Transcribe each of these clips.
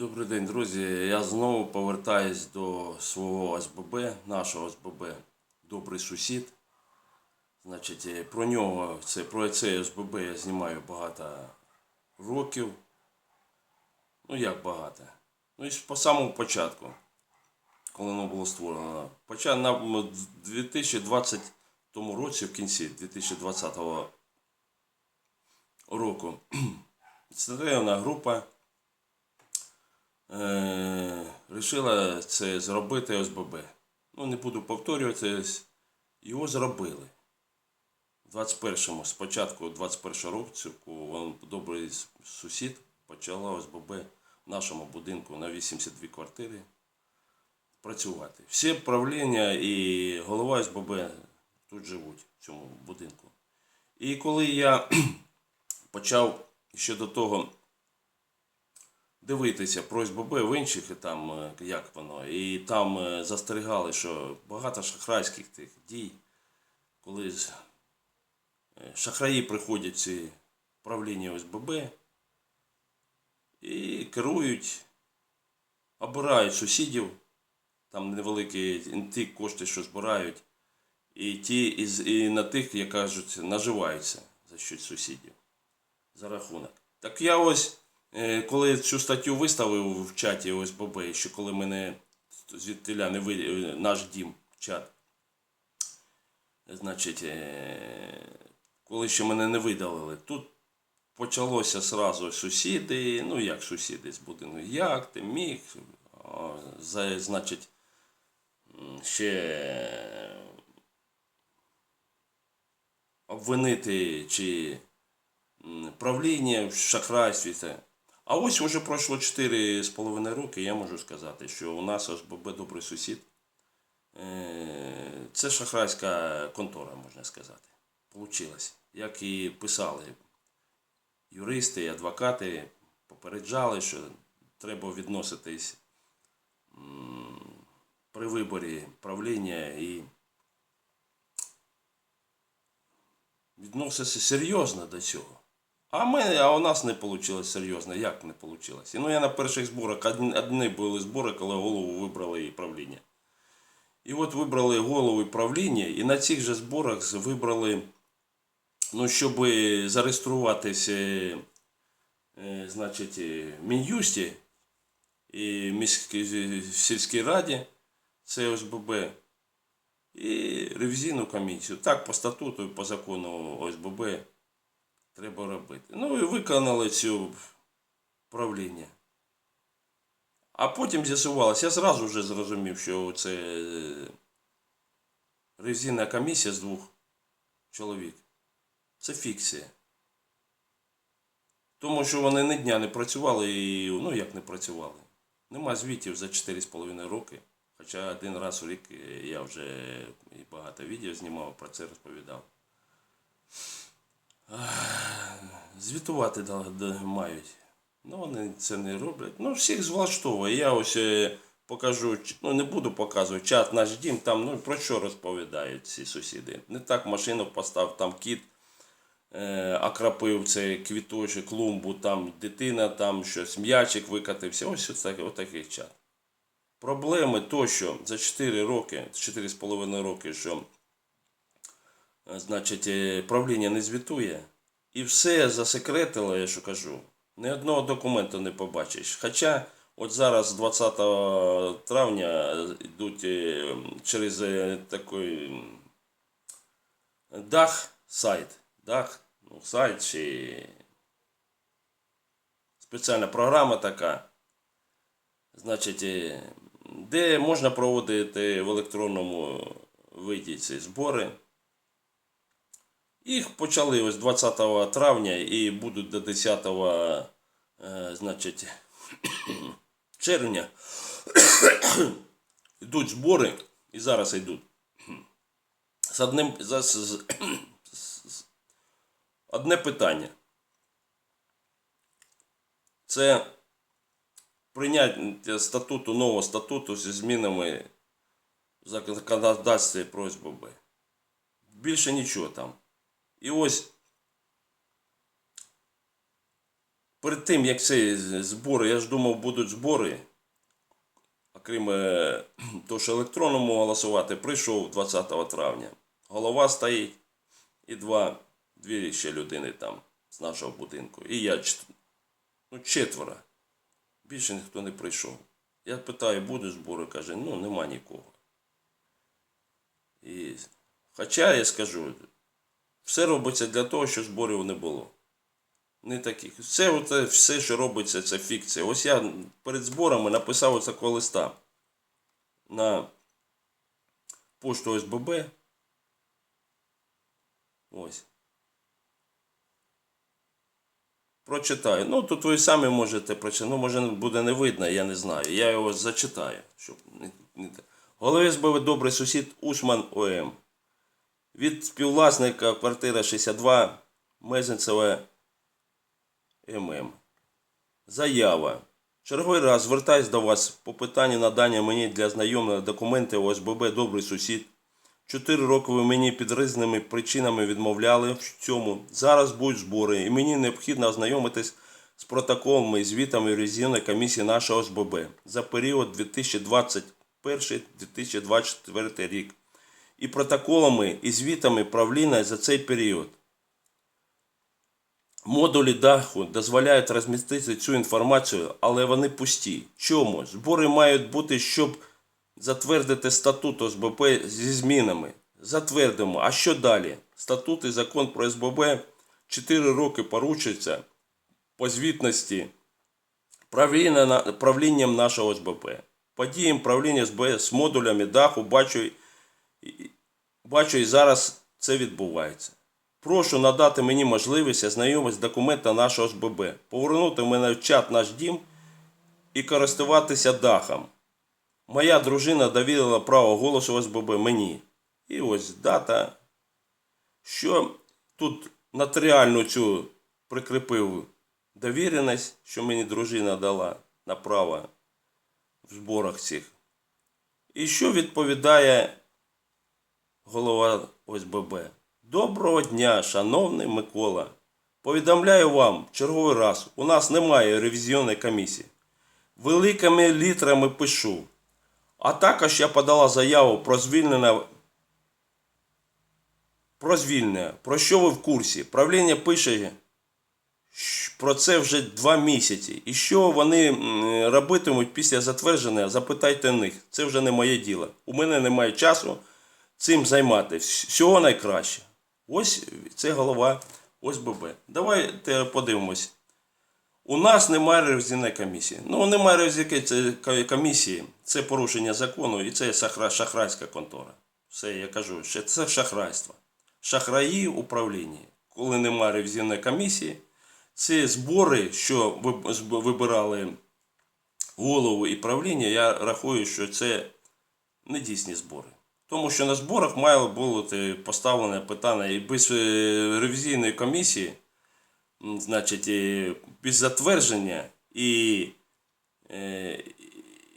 Добрий день, друзі. Я знову повертаюсь до свого ОСББ, нашого ОСББ Добрий сусід. Значить, е, про нього, це, про цей ОСББ я знімаю багато років. Ну як багато? Ну і по самому початку, коли воно було створено. Поча на 2020 році, в кінці 2020 року, створена група е, рішила це зробити ОСББ. Ну, не буду повторюватись, його зробили. В 21-му, спочатку 21 року, добрий сусід почала ОСББ в нашому будинку на 82 квартири працювати. Всі правління і голова СББ тут живуть, в цьому будинку. І коли я почав ще до того дивитися про СББ в інших, там, е, як воно, і там е, застерігали, що багато шахрайських тих дій, коли е, шахраї приходять ці правління ОСББ і керують, обирають сусідів, там невеликі ті кошти, що збирають, і ті і на тих, як кажуть, наживаються за щось сусідів за рахунок. Так я ось, коли цю статтю виставив в чаті ОСББ, що коли мене звідтиля не ви, е, наш дім, чат, значить, е, коли ще мене не видалили, тут почалося сразу сусіди, ну як сусіди з будинку, як ти міг, значить, ще обвинити чи правління в шахрайстві. А ось уже пройшло 4,5 роки, я можу сказати, що у нас ОСББ добрий сусід. Е, Це шахрайська контора, можна сказати. Получилось. Як і писали юристи адвокати, попереджали, що треба відноситись при виборі правління і відноситися серйозно до цього. А, ми, а у нас не вийшло серйозно. Як не вийшло? Ну, я на перших зборах, одні, були збори, коли голову вибрали і правління. І от вибрали голову і правління, і на цих же зборах вибрали, ну, щоб зареєструватися, е, значить, е, в Мін'юсті і міській сільській раді, ОСББ, і ревізійну комісію. Так, по статуту і по закону ОСББ треба робити. Ну і виконали цю правління. А потім з'ясувалося, я зразу вже зрозумів, що це е, ревізійна комісія з двох чоловік. Це фікція. Тому що вони ні дня не працювали і ну як не працювали. Нема звітів за 4,5 роки. Хоча один раз у рік е, я вже і багато відео знімав, про це розповідав. Звітувати мають. Ну, вони це не роблять. Ну, всіх влаштовує. Я ось е, покажу, ну не буду показувати чат наш дім, там ну про що розповідають ці сусіди. Не так машину постав, там кіт е, цей квіточок, клумбу, там дитина, там щось, м'ячик викатився. Ось ось так- отакий чат. Проблеми то, що за 4 роки, 4,5 роки, що значить, е, правління не звітує, і все засекретило, я що кажу. Ні одного документу не побачиш. Хоча от зараз, 20 травня, йдуть е, через е, такий дах сайт. Дах, ну, сайт чи спеціальна програма така. Значить, е, де можна проводити в електронному виді ці збори. Їх почали ось 20 травня і будуть до 10 е, значить, червня. Йдуть збори і зараз йдуть. З одним, з, з- з- одне питання. Це прийняття статуту, нового статуту зі змінами в законодавстві про СББ. Більше нічого там. І ось перед тим, як ці збори, я ж думав, будуть збори. Окрім е, того, що електронному голосувати, прийшов 20 травня. Голова стоїть і два, дві ще людини там з нашого будинку. І я ну, четверо. Більше ніхто не прийшов. Я питаю, будуть збори? Каже, ну нема нікого. І, хоча я скажу, все робиться для того, щоб зборів не було. Не таких. Все, оте, все, що робиться, це фікція. Ось я перед зборами написав оце такого листа на пошту СББ. Ось. Прочитаю. Ну, тут ви самі можете прочитати. Ну, може, буде не видно, я не знаю. Я його зачитаю. Щоб не, СББ добрий сусід Усман ОМ. Від співвласника квартира 62 Мезенцеве ММ. Заява. Черговий раз звертаюсь до вас по питанню надання мені для знайомих документів ОСББ Добрий сусід. Чотири роки ви мені під різними причинами відмовляли в цьому. Зараз будуть збори, і мені необхідно ознайомитись з протоколами і звітами ревізійної комісії нашого ОСББ за період 2021-2024 рік і протоколами і звітами правління за цей період. Модулі даху дозволяють розмістити цю інформацію, але вони пусті. Чому? Збори мають бути, щоб затвердити статут ОСББ зі змінами. Затвердимо. А що далі? Статут і закон про СББ 4 роки порушуються по звітності правлінням нашого ОСББ. Подіям правління СББ з модулями даху бачу, бачу і зараз це відбувається. Прошу надати мені можливість ознайомитися з документами нашого СББ, повернути мене в чат наш дім і користуватися дахом. Моя дружина довірила право голосу СББ мені. І ось дата, що тут нотаріальну цю прикріпив довіреність, що мені дружина дала на право в зборах цих. І що відповідає голова ОСББ. Доброго дня, шановний Микола. Повідомляю вам черговий раз, у нас немає ревізійної комісії. Великими літрами пишу. А також я подала заяву про звільнення. Про звільнення. Про що ви в курсі? Правління пише про це вже два місяці. І що вони робитимуть після затвердження, запитайте них. Це вже не моє діло. У мене немає часу цим займати. Всього найкраще. Ось це голова ОСББ. Давайте подивимось. У нас немає ревізійної комісії. Ну, немає ревізійної комісії, це порушення закону і це шахрайська контора. Все, я кажу, що це шахрайство. Шахраї в управлінні. Коли немає ревізійної комісії, це збори, що вибирали голову і правління, я рахую, що це не дійсні збори. Тому що на зборах мало бути поставлене питання і без е, ревізійної комісії, значить, без затвердження і, е,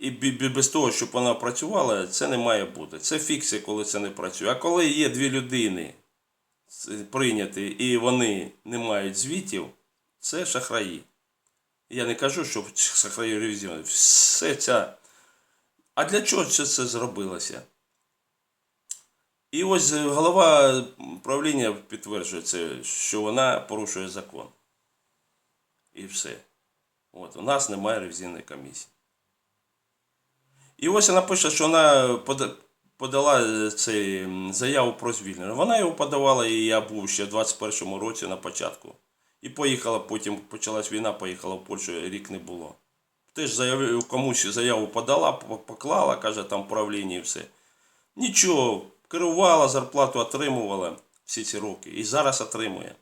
і без того, щоб вона працювала, це не має бути. Це фікція, коли це не працює. А коли є дві людини прийняті і вони не мають звітів, це шахраї. Я не кажу, що шахраї ревізійні. Все ця. А для чого це зробилося? І ось е, голова правління підтверджує це, що вона порушує закон. І все. От, у нас немає ревізійної комісії. І ось вона пише, що вона подала е, цей заяву про звільнення. Вона його подавала, і я був ще в 21-му році на початку. І поїхала, потім почалась війна, поїхала в Польщу, рік не було. Теж заявив, комусь заяву подала, поклала, каже, там правління і все. Нічого, керувала, зарплату отримувала всі ці роки. І зараз отримує.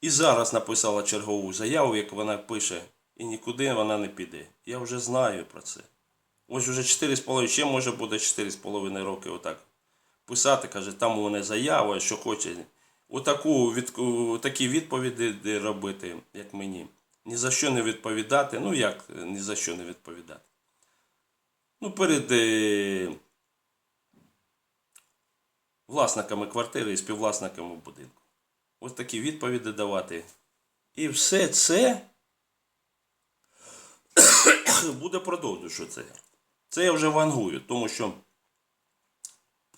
І зараз написала чергову заяву, як вона пише, і нікуди вона не піде. Я вже знаю про це. Ось вже 4,5, ще може буде 4,5 роки отак. Писати, каже, там у мене заява, що хоче. Отаку від, такі відповіді робити, як мені. Ні за що не відповідати. Ну як ні за що не відповідати? Ну, перед е, власниками квартири і співвласниками будинку. Ось такі відповіді давати. І все це буде продовжувати, це. Це я вже вангую, тому що,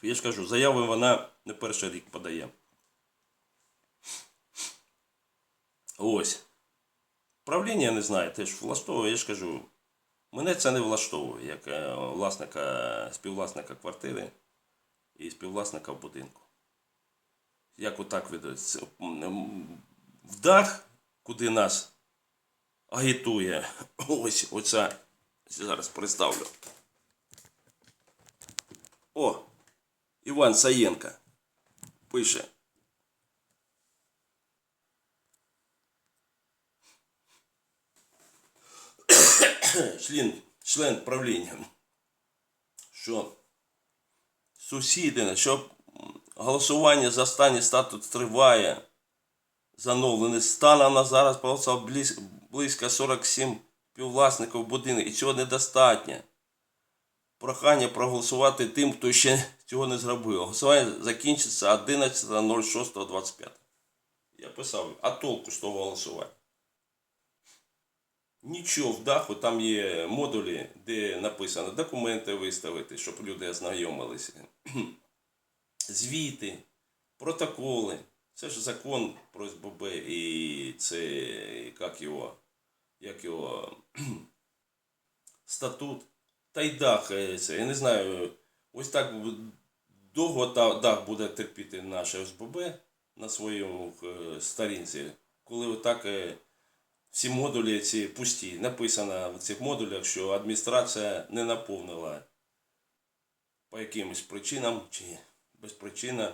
я ж кажу, заяви вона не перший рік подає. Ось. Правління, я не знаю, теж влаштовує, я ж кажу, мене це не влаштовує, як е, власника, співвласника квартири і співвласника будинку. Як отак ведеться. В дах, куди нас агітує, ось оця, зараз представлю. О, Іван Саєнка пише. член, член правління, що сусіди, що голосування за останній статут триває, зановлений станом на зараз проголосував близько 47 співвласників будинку, і цього недостатньо. Прохання проголосувати тим, хто ще цього не зробив. Голосування закінчиться 11.06.25. Я писав, а толку з того голосування? Нічого в даху, там є модулі, де написано документи виставити, щоб люди ознайомилися. Звіти, протоколи. Це ж закон про СББ і це як його, як його статут. Та й дах, е, це, я не знаю, ось так довго дах буде терпіти наше СББ на своєму е, сторінці, коли отак е, всі модулі ці пусті. Написано в цих модулях, що адміністрація не наповнила по якимось причинам чи без причини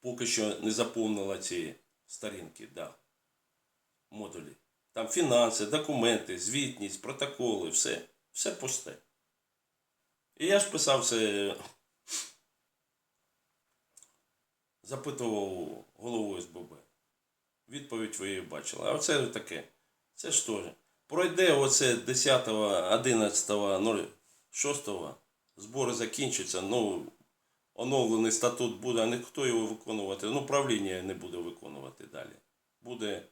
поки що не заповнила ці сторінки, да, модулі. Там фінанси, документи, звітність, протоколи, все. Все пусте. І я ж писав це, запитував голову СББ. Відповідь ви її бачили. А оце таке. Це ж. Пройде оце 10, 11, 06, збори закінчаться, ну, оновлений статут буде, а ніхто його виконувати. Ну, правління не буде виконувати далі. Буде,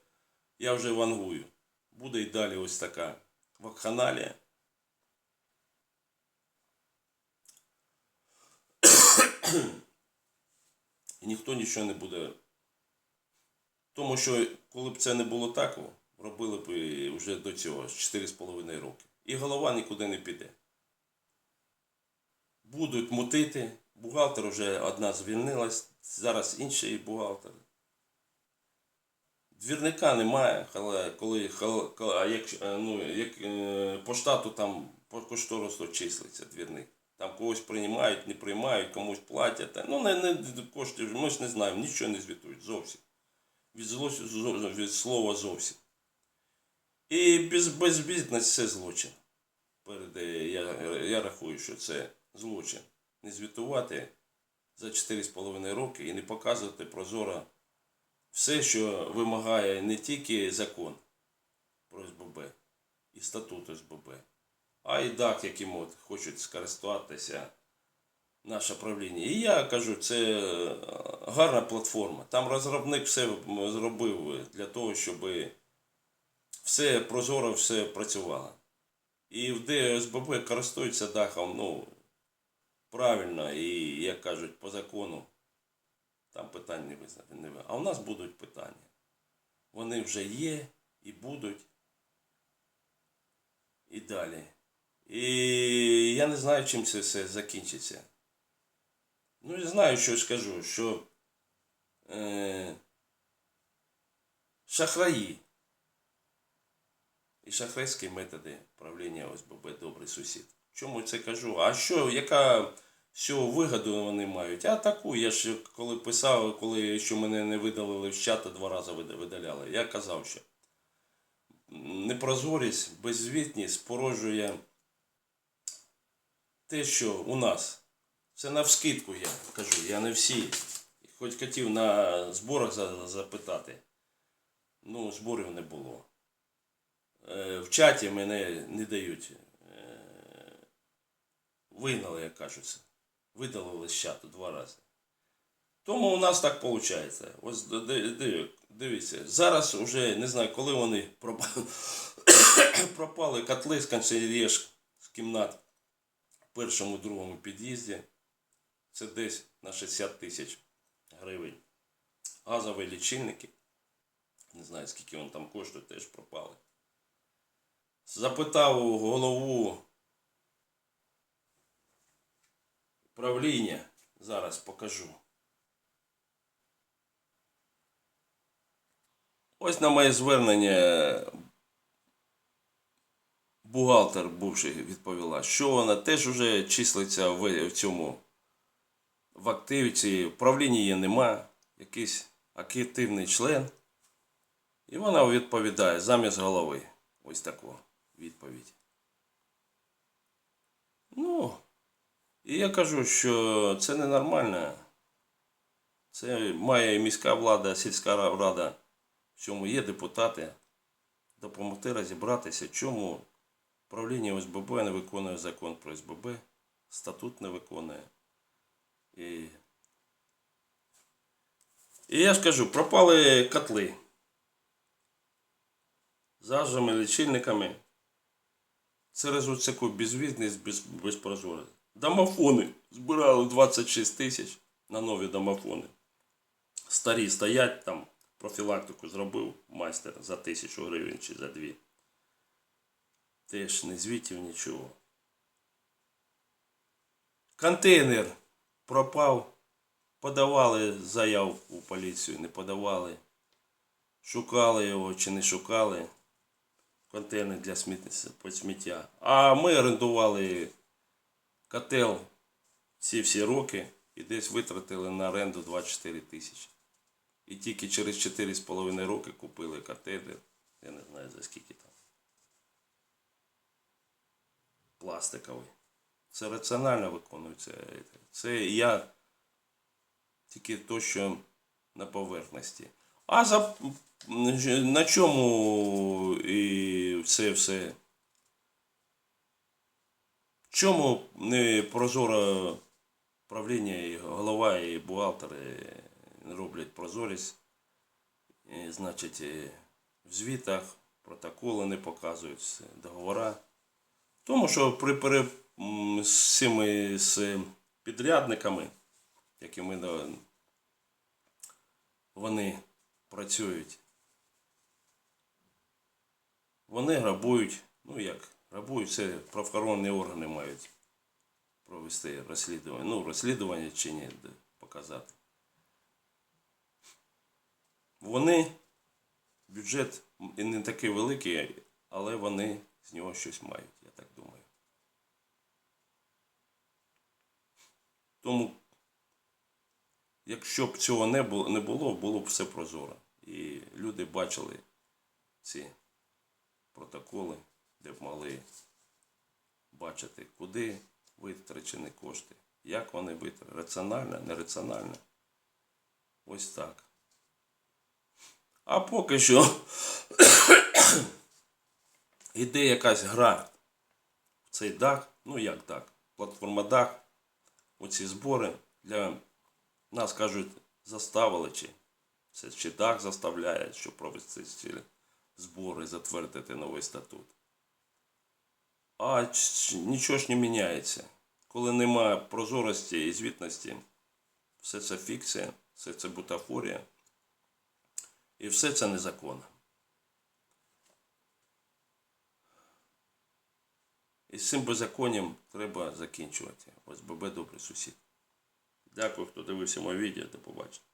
я вже вангую, буде і далі ось така вакханалія. І ніхто нічого не буде. Тому що, коли б це не було так, робили б вже до цього 4,5 роки. І голова нікуди не піде. Будуть мутити. Бухгалтер вже одна звільнилась, зараз інший бухгалтер. Двірника немає, коли, коли- а як, е, ну, як е, по штату там по кошторису числиться двірник. Там когось приймають, не приймають, комусь платять. Ну, не, не кошти, ми ж не знаємо, нічого не звітують зовсім. Від, зло, від слова зовсім. І без, безвідність це злочин. Перед, е, я, я рахую, що це злочин. Не звітувати за 4,5 роки і не показувати прозоро все, що вимагає не тільки закон про СББ і статут СББ, а й дах, яким от хочуть скористуватися наше правління. І я кажу, це е, гарна платформа. Там розробник все зробив для того, щоб все прозоро, все працювало. І де СББ користуються дахом, ну, правильно, і, як кажуть, по закону, там питань не визнати. Не ви- А у нас будуть питання. Вони вже є і будуть. І далі. І я не знаю, чим це все закінчиться. Ну, я знаю, що скажу, що е, шахраї і шахрайські методи правління ОСББ добрий сусід. Чому це кажу? А що, яка що вигоду вони мають? А таку, я ж коли писав, коли що мене не видалили з чата, два рази видаляли, я казав, що непрозорість, беззвітність породжує те, що у нас. Це навскидку я кажу, я не всі. Хоч хотів на зборах запитати. Ну, зборів не було. Е, В чаті мене не дають. Вигнали, як кажуться. Видалили з чату два рази. Тому у нас так виходить. Ось ди- ди- дивіться, зараз вже не знаю, коли вони пропали котли з консьєрж з кімнат в першому другому під'їзді. Це десь на 60 тисяч гривень. Газові лічильники. Не знаю, скільки він там коштує, теж пропали. Запитав голову правління. Зараз покажу. Ось на моє звернення бухгалтер бувший відповіла, що вона теж вже числиться в, цьому в активці, в правлінні її нема, якийсь активний член. І вона відповідає замість голови. Ось таку відповідь. Ну, і я кажу, що це ненормально. Це має і міська влада, сільська рада, в чому є депутати, допомогти розібратися, чому правління ОСББ не виконує закон про СББ, статут не виконує. І, і я ж кажу, пропали котли. Зажими лічильниками. Це результат безвізність, без, безпрозорість. Домофони збирали 26 тисяч на нові домофони. Старі стоять там, профілактику зробив майстер за тисячу гривень чи за дві. Теж не звітів нічого. Контейнер пропав. Подавали заяву у поліцію, не подавали. Шукали його чи не шукали. Контейнер для сміття. А ми орендували котел ці всі роки і десь витратили на оренду 24 тисячі. І тільки через 4,5 роки купили контейнер. Я не знаю за скільки там. Пластиковий. Це раціонально виконується. Це я тільки то, що на поверхності. А за на чому і все все? Чому не прозоро правління і голова і бухгалтери роблять прозорість? І, значить, і в звітах протоколи не показують, договора. Тому що при пере, з цими з підрядниками, якими вони працюють, вони грабують, ну як, грабують, це правоохоронні органи мають провести розслідування. Ну, розслідування чи ні, показати. Вони, бюджет не такий великий, але вони з нього щось мають, я так думаю. Тому, якщо б цього не було, не було, було б все прозоро. І люди бачили ці протоколи, де б могли бачити, куди витрачені кошти, як вони витрачені, раціонально, нераціонально. Ось так. А поки що іде якась гра в цей дах, ну як дах, платформа дах, оці збори для нас кажуть, заставили чи це чи дах заставляє, щоб провести ці збори, затвердити новий статут. А нічого ж не міняється. Коли немає прозорості і звітності, все це фікція, все це бутафорія. І все це незаконно. І з цим беззаконням треба закінчувати. Ось ББ добрий сусід. Дякую, хто дивився моє відео. До побачення.